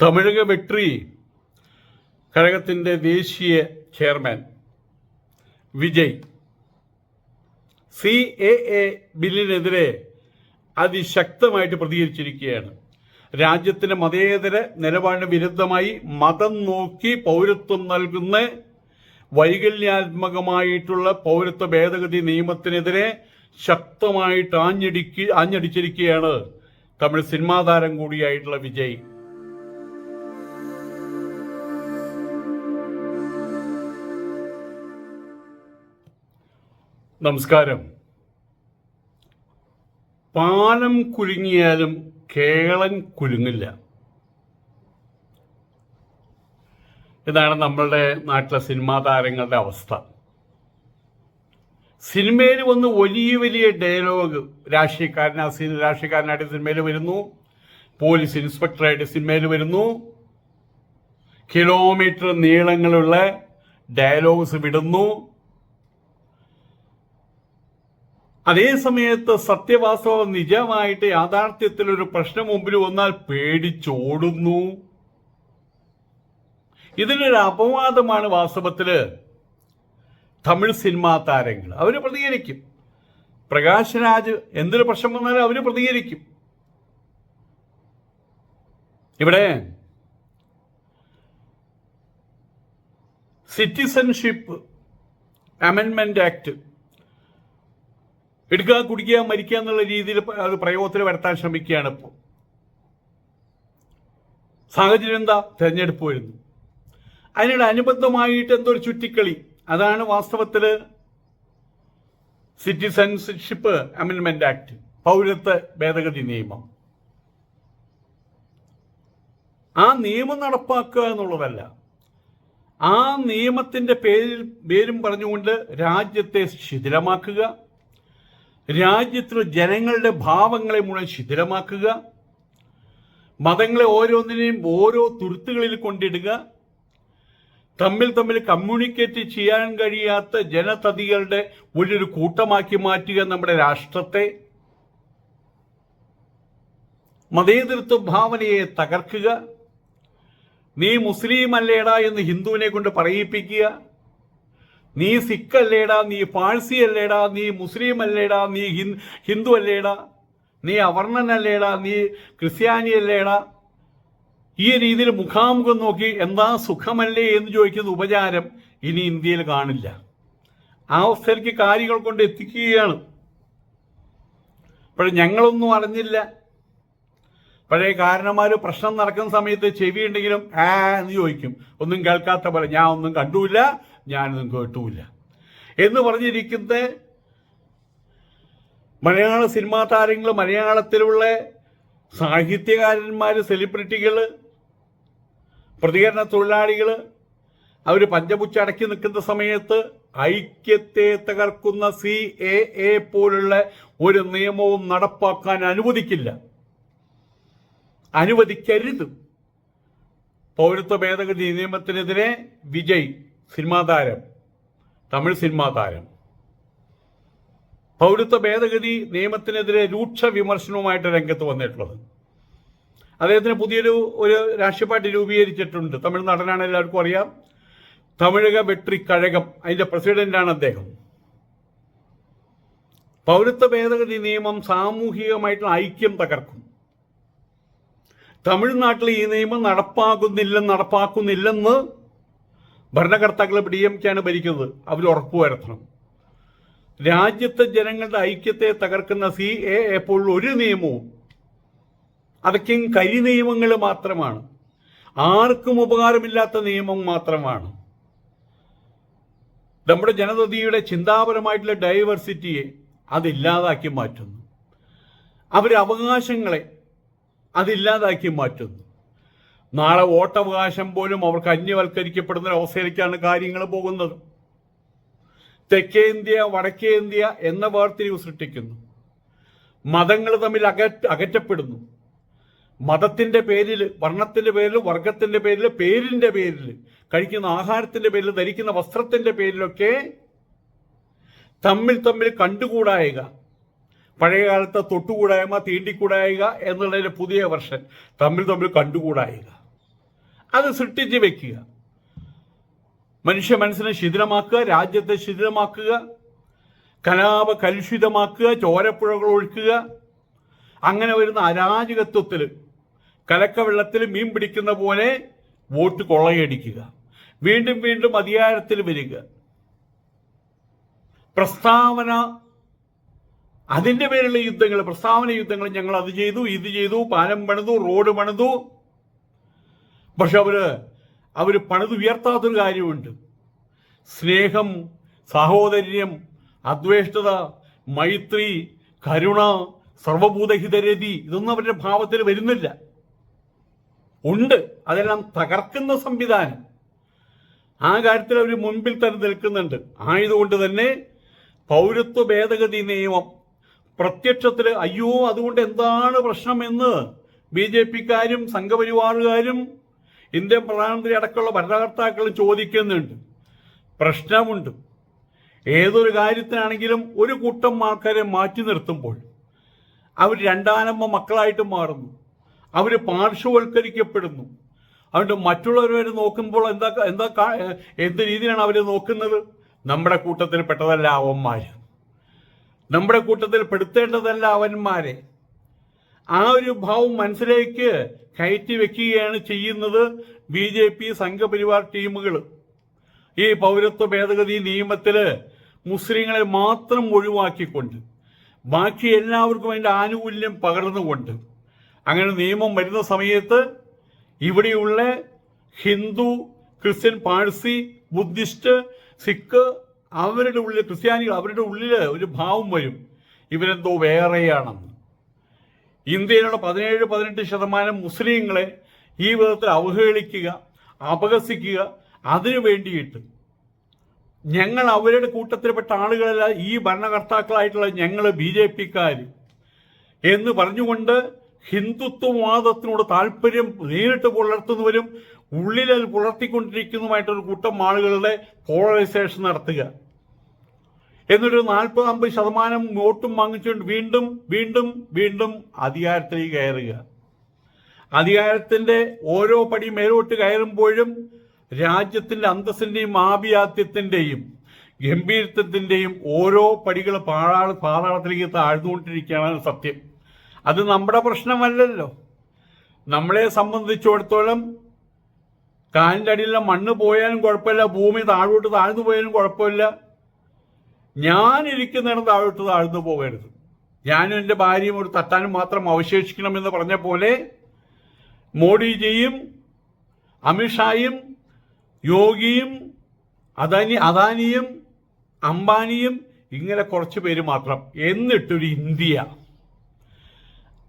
തമിഴക വെട്രി കഴകത്തിന്റെ ദേശീയ chairman Vijay. C A A ബില്ലിനെതിരെ അതിശക്തമായിട്ട് പ്രതികരിച്ചിരിക്കുകയാണ്. രാജ്യത്തിന് മതേതര നിലപാടിന് വിരുദ്ധമായി മതം നോക്കി പൗരത്വം നൽകുന്ന വൈകല്യാത്മകമായിട്ടുള്ള പൗരത്വ ഭേദഗതി നിയമത്തിനെതിരെ ശക്തമായിട്ട് ആഞ്ഞടിക്ക് ആഞ്ഞടിച്ചിരിക്കുകയാണ് തമിഴ് സിനിമാ താരം കൂടിയായിട്ടുള്ള വിജയ്. നമസ്കാരം. പാലം കുലുങ്ങിയാലും കേളൻ കുലുങ്ങില്ല. ഇതാണ് നമ്മളുടെ നാട്ടിലെ സിനിമാ താരങ്ങളുടെ അവസ്ഥ. സിനിമയിൽ വന്ന് വലിയ വലിയ ഡയലോഗ് രാഷ്ട്രീയക്കാരൻ രാഷ്ട്രീയക്കാരനായിട്ട് സിനിമയിൽ വരുന്നു. പോലീസ് ഇൻസ്പെക്ടറായിട്ട് സിനിമയിൽ വരുന്നു. കിലോമീറ്റർ നീളങ്ങളുള്ള ഡയലോഗ്സ് വിടുന്നു. അതേ സമയത്ത് സത്യവാസ്തവം നിജമായിട്ട് യാഥാർത്ഥ്യത്തിൽ ഒരു പ്രശ്നം മുമ്പിൽ വന്നാൽ പേടിച്ചോടുന്നു. ഇതിനൊരു അപവാദമാണ് വാസ്തവത്തിൽ തമിഴ് സിനിമാ താരങ്ങൾ അവർ പ്രതികരിക്കും. പ്രകാശ് രാജ് എന്തൊരു പ്രശ്നം വന്നാലും അവർ പ്രതികരിക്കും. ഇവിടെ സിറ്റിസൺഷിപ്പ് അമെൻമെന്റ് ആക്ട് എടുക്കുക കുടിക്കുക മരിക്കുക എന്നുള്ള രീതിയിൽ അത് പ്രയോഗത്തിൽ വരുത്താൻ ശ്രമിക്കുകയാണ് ഇപ്പോൾ സാഹചര്യം എന്താ? തെരഞ്ഞെടുപ്പ് വരുന്നു. അതിനോട് അനുബന്ധമായിട്ട് എന്തോ ഒരു ചുറ്റിക്കളി? അതാണ് വാസ്തവത്തിൽ സിറ്റിസൺഷിപ്പ് അമെൻമെന്റ് ആക്ട് പൗരത്വ ഭേദഗതി നിയമം. ആ നിയമം നടപ്പാക്കുക എന്നുള്ളതല്ല. ആ നിയമത്തിന്റെ പേരിൽ പേരും പറഞ്ഞുകൊണ്ട് രാജ്യത്തെ ശിഥിലമാക്കുക. രാജ്യത്തിലെ ജനങ്ങളുടെ ഭാവങ്ങളെ മുഴുവൻ ശിഥിലമാക്കുക. മതങ്ങളെ ഓരോന്നിനെയും ഓരോ തുരുത്തുകളിൽ കൊണ്ടിടുക. തമ്മിൽ തമ്മിൽ കമ്മ്യൂണിക്കേറ്റ് ചെയ്യാൻ കഴിയാത്ത ജനതതികളുടെ ഒരു കൂട്ടമാക്കി മാറ്റുക നമ്മുടെ രാഷ്ട്രത്തെ. മതേതരത്വ ഭാവനയെ തകർക്കുക. നീ മുസ്ലിം അല്ലേടാ എന്ന് ഹിന്ദുവിനെ കൊണ്ട് പറയിപ്പിക്കുക. നീ സിഖ് അല്ലേടാ നീ പാഴ്സി അല്ലേടാ നീ മുസ്ലിം അല്ലേടാ നീ ഹിന്ദു അല്ലേടാ നീ അവർണനല്ലേടാ നീ ക്രിസ്ത്യാനി അല്ലേടാ ഈ രീതിയിൽ മുഖാമുഖം നോക്കി എന്താ സുഖമല്ലേ എന്ന് ചോദിക്കുന്ന ഉപചാരം ഇനി ഇന്ത്യയിൽ കാണില്ല. ആ അവസ്ഥയിലേക്ക് കാര്യങ്ങൾ കൊണ്ട് എത്തിക്കുകയാണ്. പക്ഷെ ഞങ്ങളൊന്നും അറിഞ്ഞില്ല. പഴയ കാരണന്മാർ പ്രശ്നം നടക്കുന്ന സമയത്ത് ചെവി ഉണ്ടെങ്കിലും ആ എന്ന് ചോദിക്കും. ഒന്നും കേൾക്കാത്ത പോലെ ഞാൻ ഒന്നും കണ്ടുമില്ല ഞാനൊന്നും കേട്ടുമില്ല. എന്ന് പറഞ്ഞിരിക്കുന്ന മലയാള സിനിമാ താരങ്ങൾ മലയാളത്തിലുള്ള സാഹിത്യകാരന്മാർ സെലിബ്രിറ്റികൾ പ്രതികരണ തൊഴിലാളികൾ അവർ പഞ്ചപുച്ചടക്കി നിൽക്കുന്ന സമയത്ത് ഐക്യത്തെ തകർക്കുന്ന സി എ എ പോലുള്ള ഒരു നിയമവും നടപ്പാക്കാൻ അനുവദിക്കില്ല. അനുവദിക്കരുത്. പൗരത്വ ഭേദഗതി നിയമത്തിനെതിരെ വിജയ് സിനിമാ താരം. തമിഴ് സിനിമാ താരം. പൗരത്വ ഭേദഗതി നിയമത്തിനെതിരെ രൂക്ഷ വിമർശനവുമായിട്ട് രംഗത്ത് വന്നിട്ടുള്ളത്. അദ്ദേഹത്തിന് പുതിയൊരു ഒരു രാഷ്ട്രീയ പാർട്ടി രൂപീകരിച്ചിട്ടുണ്ട്. തമിഴ് നടനാണ് എല്ലാവർക്കും അറിയാം. തമിഴക വെട്രി കഴകം അതിന്റെ പ്രസിഡന്റാണ് അദ്ദേഹം. പൗരത്വ ഭേദഗതി നിയമം സാമൂഹികമായിട്ടുള്ള ഐക്യം തകർക്കും. തമിഴ്നാട്ടിൽ ഈ നിയമം നടപ്പാക്കുന്നില്ലെന്ന് നടപ്പാക്കുന്നില്ലെന്ന് ഭരണകർത്താക്കൾ ഡി എം കെയാണ് ഭരിക്കുന്നത്. അവർ ഉറപ്പുവരുത്തണം. രാജ്യത്തെ ജനങ്ങളുടെ ഐക്യത്തെ തകർക്കുന്ന സി എ എപ്പോൾ ഒരു നിയമവും അതൊക്കെയും കരി നിയമങ്ങൾ മാത്രമാണ്. ആർക്കും ഉപകാരമില്ലാത്ത നിയമം മാത്രമാണ്. നമ്മുടെ ജനതയുടെ ചിന്താപരമായിട്ടുള്ള ഡൈവേഴ്സിറ്റിയെ അതില്ലാതാക്കി മാറ്റുന്നു. അവരുടെ അവകാശങ്ങളെ അതില്ലാതാക്കി മാറ്റുന്നു. നാളെ വോട്ടവകാശം പോലും അവർക്ക് അന്യവൽക്കരിക്കപ്പെടുന്ന അവസ്ഥയിലേക്കാണ് കാര്യങ്ങൾ പോകുന്നത്. തെക്കേ ഇന്ത്യ വടക്കേ ഇന്ത്യ എന്ന വേർതിരിവ് സൃഷ്ടിക്കുന്നു. മതങ്ങൾ തമ്മിൽ അകറ്റ അകറ്റപ്പെടുന്നു. മതത്തിന്റെ പേരിൽ വർണത്തിന്റെ പേരിൽ വർഗത്തിന്റെ പേരിൽ പേരിന്റെ പേരിൽ കഴിക്കുന്ന ആഹാരത്തിന്റെ പേരിൽ ധരിക്കുന്ന വസ്ത്രത്തിന്റെ പേരിലൊക്കെ തമ്മിൽ തമ്മിൽ കണ്ടുകൂടായക പഴയ കാലത്തെ തൊട്ടുകൂടായ്മ തീണ്ടിക്കൂടായക എന്നുള്ളതിന്റെ പുതിയ വർഷൻ തമ്മിൽ തമ്മിൽ കണ്ടുകൂടായക. അത് സൃഷ്ടിച്ച് വെക്കുക. മനുഷ്യ മനസ്സിനെ ശിഥിലമാക്കുക രാജ്യത്തെ ശിഥിലമാക്കുക കലാപ കലുഷിതമാക്കുക ചോരപ്പുഴകൾ ഒഴുക്കുക. അങ്ങനെ വരുന്ന അരാജകത്വത്തിൽ കലക്കവെള്ളത്തിൽ മീൻ പിടിക്കുന്ന പോലെ വോട്ട് കൊള്ളയടിക്കുക. വീണ്ടും വീണ്ടും അധികാരത്തിൽ വരിക. പ്രസ്താവന അതിന്റെ പേരിലുള്ള യുദ്ധങ്ങൾ പ്രസ്താവന യുദ്ധങ്ങൾ ഞങ്ങൾ അത് ചെയ്തു ഇത് ചെയ്തു പാലം പണിതു റോഡ് പണിതു പക്ഷെ അവർ അവർ പണിത് ഉയർത്താത്തൊരു കാര്യമുണ്ട്. സ്നേഹം സാഹോദര്യം അദ്വേഷ്ടത മൈത്രി കരുണ സർവഭൂതഹിതരതി ഇതൊന്നും അവരുടെ ഭാവത്തിൽ വരുന്നില്ല. ഉണ്ട്. അതെല്ലാം തകർക്കുന്ന സംവിധാനം. ആ കാര്യത്തിൽ അവർ മുൻപിൽ തന്നെ നിൽക്കുന്നുണ്ട്. ആയതുകൊണ്ട് തന്നെ പൗരത്വ ഭേദഗതി നിയമം പ്രത്യക്ഷത്തിൽ അയ്യോ അതുകൊണ്ട് എന്താണ് പ്രശ്നമെന്ന് ബി ജെ പിക്കാരും സംഘപരിവാറുകാരും ഇന്ത്യൻ പ്രധാനമന്ത്രി അടക്കമുള്ള ഭരണകർത്താക്കളും ചോദിക്കുന്നുണ്ട്. പ്രശ്നമുണ്ട്. ഏതൊരു കാര്യത്തിനാണെങ്കിലും ഒരു കൂട്ടം ആൾക്കാരെ മാറ്റി നിർത്തുമ്പോൾ അവർ രണ്ടാനമ്മ മക്കളായിട്ട് മാറുന്നു. അവർ പാർശ്വവൽക്കരിക്കപ്പെടുന്നു. അതുകൊണ്ട് മറ്റുള്ളവരെ നോക്കുമ്പോൾ എന്താ എന്താ എന്ത് രീതിയിലാണ് അവരെ നോക്കുന്നത്? നമ്മുടെ കൂട്ടത്തിൽ പെട്ടതല്ല അവന്മാർ നമ്മുടെ കൂട്ടത്തിൽ പെടുത്തേണ്ടതല്ല അവന്മാരെ. ആ ഒരു ഭാവം മനസ്സിലേക്ക് കയറ്റി വെക്കുകയാണ് ചെയ്യുന്നത് ബി ജെ പി സംഘപരിവാർ ടീമുകൾ. ഈ പൗരത്വ ഭേദഗതി നിയമത്തിൽ മുസ്ലിങ്ങളെ മാത്രം ഒഴിവാക്കിക്കൊണ്ട് ബാക്കി എല്ലാവർക്കും അതിന്റെ ആനുകൂല്യം പകർന്നുകൊണ്ട് അങ്ങനെ നിയമം വരുന്ന സമയത്ത് ഇവിടെയുള്ള ഹിന്ദു ക്രിസ്ത്യൻ പാഴ്സി ബുദ്ധിസ്റ്റ് സിഖ് അവരുടെ ഉള്ളിൽ ക്രിസ്ത്യാനികൾ അവരുടെ ഉള്ളിൽ ഒരു ഭാവം വരും. ഇവരെന്തോ വേറെയാണെന്ന്. ഇന്ത്യയിലുള്ള പതിനേഴ് പതിനെട്ട് ശതമാനം മുസ്ലിങ്ങളെ ഈ വിധത്തിൽ അവഹേളിക്കുക അപഹസിക്കുക അതിനു വേണ്ടിയിട്ട് ഞങ്ങൾ അവരുടെ കൂട്ടത്തിൽപ്പെട്ട ആളുകളല്ല ഈ ഭരണകർത്താക്കളായിട്ടുള്ള ഞങ്ങൾ ബി ജെ പിക്കാർ. എന്ന് പറഞ്ഞുകൊണ്ട് ഹിന്ദുത്വവാദത്തിനോട് താല്പര്യം നേരിട്ട് പുലർത്തുന്നവരും ഉള്ളിൽ അത് പുലർത്തിക്കൊണ്ടിരിക്കുന്നതുമായിട്ടൊരു കൂട്ടം ആളുകളുടെ പോളറൈസേഷൻ നടത്തുക. എന്നിട്ട് നാൽപ്പത് അമ്പത് ശതമാനം വോട്ടും വാങ്ങിച്ചുകൊണ്ട് വീണ്ടും വീണ്ടും വീണ്ടും അധികാരത്തിലേക്ക് കയറുക. അധികാരത്തിന്റെ ഓരോ പടി മേലോട്ട് കയറുമ്പോഴും രാജ്യത്തിന്റെ അന്തസ്സിന്റെയും ആഭിയാത്യത്തിന്റെയും ഗംഭീരത്വത്തിന്റെയും ഓരോ പടികൾ പാഴാ പാതാളത്തിലേക്ക് താഴ്ന്നുകൊണ്ടിരിക്കുകയാണ് സത്യം. അത് നമ്മുടെ പ്രശ്നമല്ലല്ലോ. നമ്മളെ സംബന്ധിച്ചിടത്തോളം കാലിന്റെ അടിയിലെ മണ്ണ് പോയാലും കുഴപ്പമില്ല ഭൂമി താഴോട്ട് താഴ്ന്നു പോയാലും കുഴപ്പമില്ല. ഞാൻ ഇരിക്കുന്നിടം താഴോട്ട് താഴ്ന്നു പോകരുത്. ഞാനും എന്റെ ഭാര്യയും ഒരു തട്ടാനും മാത്രം അവശേഷിക്കണമെന്ന് പറഞ്ഞ പോലെ മോഡിജിയും അമിത്ഷായും യോഗിയും അദാനി അദാനിയും അംബാനിയും ഇങ്ങനെ കുറച്ച് പേര് മാത്രം. എന്നിട്ടൊരു ഇന്ത്യ.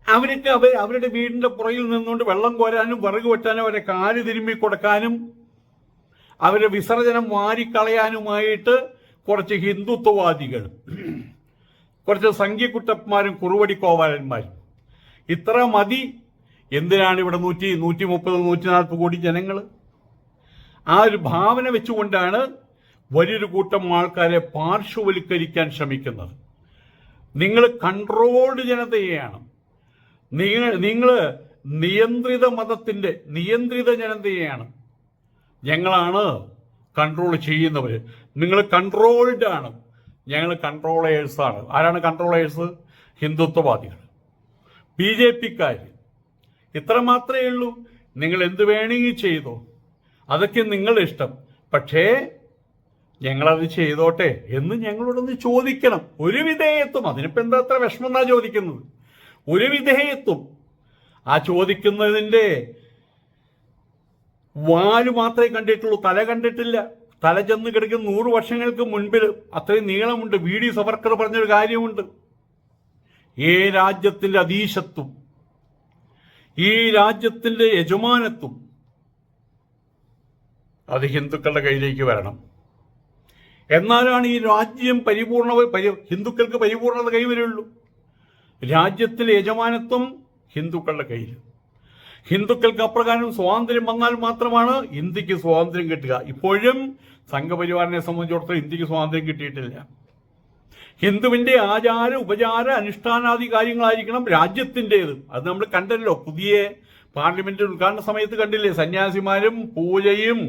അവർക്ക് അവർ അവരുടെ വീടിന്റെ പുറകിൽ നിന്നുകൊണ്ട് വെള്ളം കോരാനും വിറക് വെട്ടാനും അവരെ കാൽ തിരുമ്മി കൊടുക്കാനും അവരെ വിസർജനം വാരിക്കളയാനുമായിട്ട് കുറച്ച് ഹിന്ദുത്വവാദികൾ കുറച്ച് സംഖ്യക്കുട്ടന്മാരും കുറുവടി കോവാലന്മാരും ഇത്ര മതി. എന്തിനാണ് ഇവിടെ നൂറ്റി നൂറ്റി മുപ്പത് നൂറ്റി നാൽപ്പത് കോടി ജനങ്ങൾ? ആ ഒരു ഭാവന വെച്ചുകൊണ്ടാണ് വലിയൊരു കൂട്ടം ആൾക്കാരെ പാർശ്വവൽക്കരിക്കാൻ ശ്രമിക്കുന്നത്. നിങ്ങൾ കൺട്രോൾഡ് ജനതയെയാണ്. നിങ്ങൾ നിങ്ങൾ നിയന്ത്രിത മതത്തിന്റെ നിയന്ത്രിത ജനതയെയാണ്. ഞങ്ങളാണ് കൺട്രോൾ ചെയ്യുന്നവർ നിങ്ങൾ കൺട്രോൾഡ് ആണ്. ഞങ്ങൾ കൺട്രോളേഴ്സ് ആണ്. ആരാണ് കൺട്രോളേഴ്സ് ഹിന്ദുത്വവാദികൾ ബി ജെ പിക്കാർ ഇത്ര മാത്രമേ ഉള്ളൂ. നിങ്ങൾ എന്ത് വേണമെങ്കിൽ ചെയ്തോ. അതൊക്കെ നിങ്ങളുടെ ഇഷ്ടം. പക്ഷേ ഞങ്ങളത് ചെയ്തോട്ടെ എന്ന് ഞങ്ങളോടൊന്ന് ചോദിക്കണം. ഒരു വിധേയത്വം. അതിനിപ്പോൾ എന്താ അത്ര വിഷമം എന്നാ ചോദിക്കുന്നത്? ഒരു വിധേയത്വം. ആ ചോദിക്കുന്നതിന്റെ വാൽ മാത്രമേ കണ്ടിട്ടുള്ളൂ തല കണ്ടിട്ടില്ല. തല ചെന്ന് കിടക്കുന്ന നൂറ് വർഷങ്ങൾക്ക് മുൻപിൽ അത്രയും നീളമുണ്ട്. വി ഡി സവർക്കർ പറഞ്ഞൊരു കാര്യമുണ്ട്. ഏ രാജ്യത്തിന്റെ അതീശത്വം ഈ രാജ്യത്തിന്റെ യജമാനത്വം അത് ഹിന്ദുക്കളുടെ കയ്യിലേക്ക് വരണം. എന്നാലാണ് ഈ രാജ്യം പരിപൂർണ ഹിന്ദുക്കൾക്ക് പരിപൂർണത കൈവരുള്ളൂ. രാജ്യത്തിലെ യജമാനത്വം ഹിന്ദുക്കളുടെ കയ്യിൽ ഹിന്ദുക്കൾക്ക് അപ്രകാരം സ്വാതന്ത്ര്യം വന്നാൽ മാത്രമാണ് ഇന്ത്യയ്ക്ക് സ്വാതന്ത്ര്യം കിട്ടുക. ഇപ്പോഴും സംഘപരിവാറിനെ സംബന്ധിച്ചിടത്തോളം ഇന്ത്യയ്ക്ക് സ്വാതന്ത്ര്യം കിട്ടിയിട്ടില്ല. ഹിന്ദുവിന്റെ ആചാര ഉപചാര അനുഷ്ഠാനാദി കാര്യങ്ങളായിരിക്കണം രാജ്യത്തിന്റെത് അത് നമ്മൾ കണ്ടല്ലോ. പുതിയ പാർലമെന്റ് ഉദ്ഘാടന സമയത്ത് കണ്ടില്ലേ? സന്യാസിമാരും പൂജയും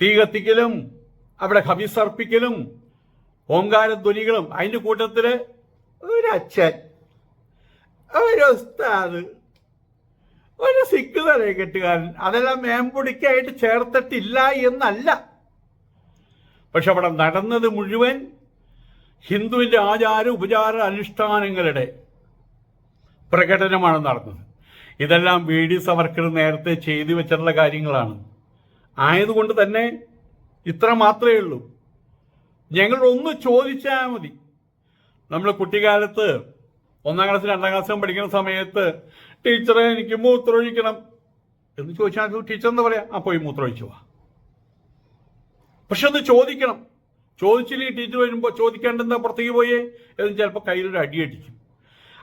തീ കത്തിക്കലും അവിടെ ഹവിസർപ്പിക്കലും ഓങ്കാരധ്വനികളും. അതിന്റെ കൂട്ടത്തിൽ ഒരച്ഛൻ ഒരു ഒരു സിഖ് തലയെക്കെട്ടുകാരൻ അതെല്ലാം മേമ്പൊടിക്കായിട്ട് ചേർത്തിട്ടില്ല എന്നല്ല. പക്ഷെ അവിടെ നടന്നത് മുഴുവൻ ഹിന്ദുവിന്റെ ആചാര ഉപചാര അനുഷ്ഠാനങ്ങളുടെ പ്രകടനമാണ് നടന്നത്. ഇതെല്ലാം വി ഡി സവർക്കർ നേരത്തെ ചെയ്തു വെച്ചിട്ടുള്ള കാര്യങ്ങളാണ്. ആയതുകൊണ്ട് തന്നെ ഇത്ര മാത്രമേ ഉള്ളൂ. ഞങ്ങൾ ഒന്ന് ചോദിച്ചാൽ മതി. നമ്മൾ കുട്ടിക്കാലത്ത് ഒന്നാം ക്ലാസ് രണ്ടാം ക്ലാസ്സിലും പഠിക്കുന്ന സമയത്ത് ടീച്ചറെ എനിക്ക് മൂത്രമൊഴിക്കണം. എന്ന് ചോദിച്ചാൽ ടീച്ചർ എന്താ പറയാ? ആ പോയി മൂത്രമൊഴിച്ചു വാ. പക്ഷെ ഒന്ന് ചോദിക്കണം. ചോദിച്ചില്ലെങ്കിൽ ടീച്ചർ വരുമ്പോൾ ചോദിക്കേണ്ടെന്താ പുറത്തേക്ക് പോയേ? എന്ന് ചിലപ്പോൾ കയ്യിലൊരു അടി അടിക്കും.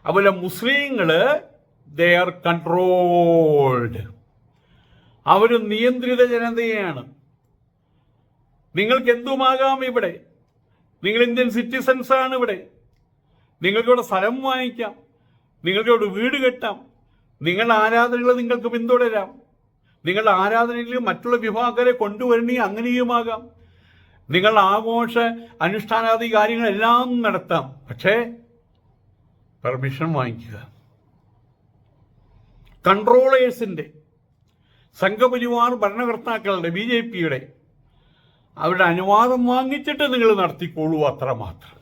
അതുപോലെ മുസ്ലിങ്ങൾ ദേ ആർ കൺട്രോൾഡ് അവർ നിയന്ത്രിത ജനതയാണ്. നിങ്ങൾക്ക് എന്തുമാകാം ഇവിടെ? നിങ്ങൾ ഇന്ത്യൻ സിറ്റിസൺസ് ആണ് ഇവിടെ നിങ്ങൾക്കിവിടെ സ്ഥലം വാങ്ങിക്കാം. നിങ്ങൾക്കിവിടെ വീട് കെട്ടാം. നിങ്ങളുടെ ആരാധനകൾ നിങ്ങൾക്ക് പിന്തുടരാം. നിങ്ങളുടെ ആരാധനയിൽ മറ്റുള്ള വിഭാഗരെ കൊണ്ടുവരണേ അങ്ങനെയുമാകാം. നിങ്ങളുടെ ആഘോഷ അനുഷ്ഠാനാദി കാര്യങ്ങളെല്ലാം നടത്താം. പക്ഷേ പെർമിഷൻ വാങ്ങിക്കുക. കൺട്രോളേഴ്സിന്റെ സംഘപരിവാർ ഭരണകർത്താക്കളുടെ ബി ജെ പിയുടെ അവരുടെ അനുവാദം വാങ്ങിച്ചിട്ട് നിങ്ങൾ നടത്തിക്കോളൂ അത്രമാത്രം.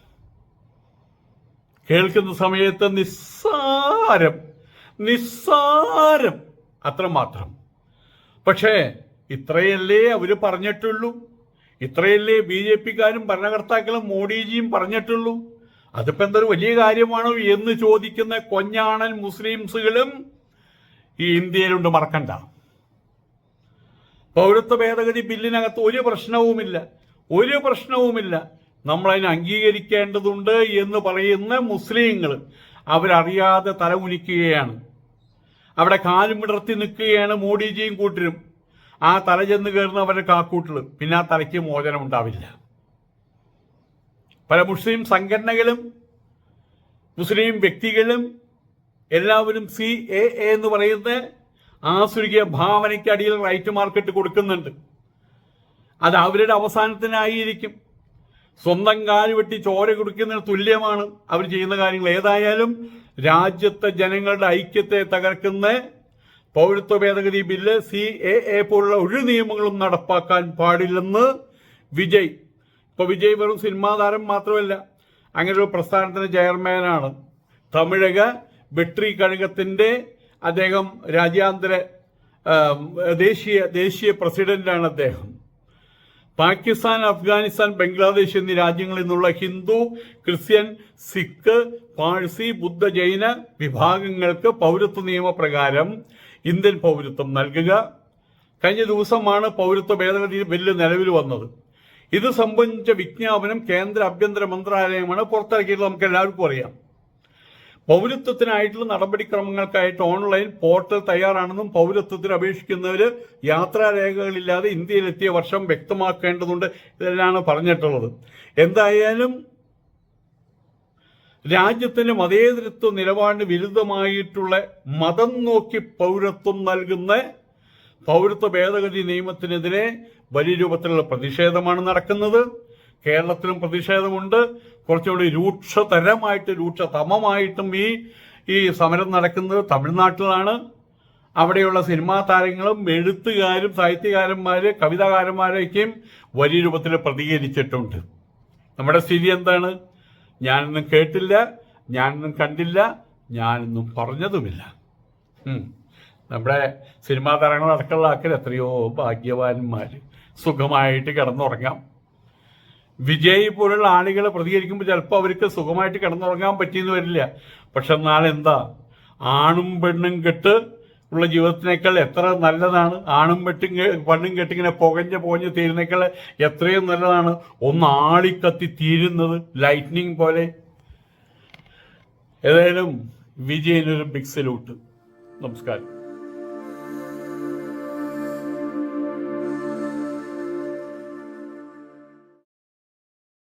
കേൾക്കുന്ന സമയത്ത് നിസ്സാരം നിസ്സാരം. അത്രമാത്രം. പക്ഷേ ഇത്രയല്ലേ അവർ പറഞ്ഞിട്ടുള്ളൂ? ഇത്രയല്ലേ ബി ജെ പിക്കാരും ഭരണകർത്താക്കളും മോഡിജിയും പറഞ്ഞിട്ടുള്ളൂ? അതിപ്പോ എന്തൊരു വലിയ കാര്യമാണോ എന്ന് ചോദിക്കുന്ന കൊഞ്ഞാണൻ മുസ്ലിംസുകളും ഈ ഇന്ത്യയിലുണ്ട് മറക്കണ്ട. പൗരത്വ ഭേദഗതി ബില്ലിനകത്ത് ഒരു പ്രശ്നവുമില്ല. ഒരു പ്രശ്നവുമില്ല. നമ്മളതിനെ അംഗീകരിക്കേണ്ടതുണ്ട് എന്ന് പറയുന്ന മുസ്ലിങ്ങൾ അവരറിയാതെ തലകുനിക്കുകയാണ്. അവിടെ കാലും വിടർത്തി നിൽക്കുകയാണ് മോഡിജിയും കൂട്ടരും. ആ തല ചെന്ന് കയറുന്ന അവരുടെ കാക്കൂട്ടിൽ പിന്നെ ആ തലയ്ക്ക് മോചനം ഉണ്ടാവില്ല. പല മുസ്ലിം സംഘടനകളും മുസ്ലിം വ്യക്തികളും എല്ലാവരും സി എ എന്ന് പറയുന്ന ആസുരിക ഭാവനയ്ക്ക് അടിയിൽ റൈറ്റ് മാർക്കറ്റ് കൊടുക്കുന്നുണ്ട്. അത് അവരുടെ അവസാനത്തിനായിരിക്കും. സ്വന്തം കാൽ വെട്ടി ചോര കുടിക്കുന്നതിന് തുല്യമാണ്. അവർ ചെയ്യുന്ന കാര്യങ്ങൾ ഏതായാലും രാജ്യത്തെ ജനങ്ങളുടെ ഐക്യത്തെ തകർക്കുന്ന പൗരത്വ ഭേദഗതി ബില്ല് സി എ എ പോലുള്ള ഒരു നിയമങ്ങളും നടപ്പാക്കാൻ പാടില്ലെന്ന് വിജയ്. ഇപ്പൊ വിജയ് വെറും സിനിമാ താരം മാത്രമല്ല അങ്ങനെ ഒരു പ്രസ്ഥാനത്തിന്റെ ചെയർമാനാണ്. തമിഴക വെട്രി കഴകത്തിന്റെ അദ്ദേഹം രാജ്യാന്തര ദേശീയ ദേശീയ പ്രസിഡന്റാണ് അദ്ദേഹം. പാകിസ്ഥാൻ അഫ്ഗാനിസ്ഥാൻ ബംഗ്ലാദേശ് എന്നീ രാജ്യങ്ങളിൽ നിന്നുള്ള ഹിന്ദു ക്രിസ്ത്യൻ സിഖ് പാഴ്സി ബുദ്ധ ജൈന വിഭാഗങ്ങൾക്ക് പൗരത്വ നിയമപ്രകാരം ഇന്ത്യൻ പൗരത്വം നൽകുക. കഴിഞ്ഞ ദിവസമാണ് പൗരത്വ ഭേദഗതി ബില്ല് നിലവിൽ വന്നത്. ഇത് സംബന്ധിച്ച വിജ്ഞാപനം കേന്ദ്ര ആഭ്യന്തര മന്ത്രാലയമാണ്. പുറത്തിറക്കിയത് നമുക്ക് എല്ലാവർക്കും അറിയാം. പൗരത്വത്തിനായിട്ടുള്ള നടപടിക്രമങ്ങൾക്കായിട്ട് ഓൺലൈൻ പോർട്ടൽ തയ്യാറാണെന്നും പൗരത്വത്തിന് അപേക്ഷിക്കുന്നവർ യാത്രാരേഖകളില്ലാതെ ഇന്ത്യയിലെത്തിയ വർഷം വ്യക്തമാക്കേണ്ടതുണ്ട് ഇതെല്ലാം പറഞ്ഞിട്ടുള്ളത്. എന്തായാലും രാജ്യത്തിന്റെ മതേതരത്വ നിലപാടിന് വിരുദ്ധമായിട്ടുള്ള മതം നോക്കി പൗരത്വം നൽകുന്ന പൗരത്വ ഭേദഗതി നിയമത്തിനെതിരെ വലിയ രൂപത്തിലുള്ള പ്രതിഷേധമാണ് നടക്കുന്നത്. കേരളത്തിലും പ്രതിഷേധമുണ്ട്. കുറച്ചുകൂടി രൂക്ഷതരമായിട്ട് രൂക്ഷതമമായിട്ടും ഈ ഈ സമരം നടക്കുന്നത് തമിഴ്നാട്ടിലാണ്. അവിടെയുള്ള സിനിമാ താരങ്ങളും എഴുത്തുകാരും സാഹിത്യകാരന്മാര് കവിതാകാരന്മാരൊക്കെയും വലിയ രൂപത്തിൽ പ്രതികരിച്ചിട്ടുണ്ട്. നമ്മുടെ സ്ഥിതി എന്താണ്? ഞാനൊന്നും കേട്ടില്ല ഞാനൊന്നും കണ്ടില്ല ഞാനൊന്നും പറഞ്ഞതുമില്ല. നമ്മുടെ സിനിമാ താരങ്ങൾ അടക്കമുള്ള ആക്കൽ എത്രയോ ഭാഗ്യവാന്മാർ സുഖമായിട്ട് കിടന്നുറങ്ങാം. വിജയ് പോലുള്ള ആളുകൾ പ്രതികരിക്കുമ്പോൾ ചിലപ്പോൾ അവർക്ക് സുഖമായിട്ട് കിടന്നുറങ്ങാൻ പറ്റിയെന്ന് വരില്ല. പക്ഷെ എന്നാൽ എന്താ? ആണും പെണ്ണും കെട്ട് ഉള്ള ജീവിതത്തിനേക്കാൾ എത്ര നല്ലതാണ്? ആണും പെട്ടും പെണ്ണും കെട്ടിങ്ങനെ പുകഞ്ഞ് പോഞ്ഞ് തീരുന്നേക്കാൾ എത്രയും നല്ലതാണ്? ഒന്ന് ആളിക്കത്തി തീരുന്നത് ലൈറ്റ്നിങ് പോലെ. ഏതായാലും വിജയനൊരു ബിഗ് സല്യൂട്ട് നമസ്കാരം.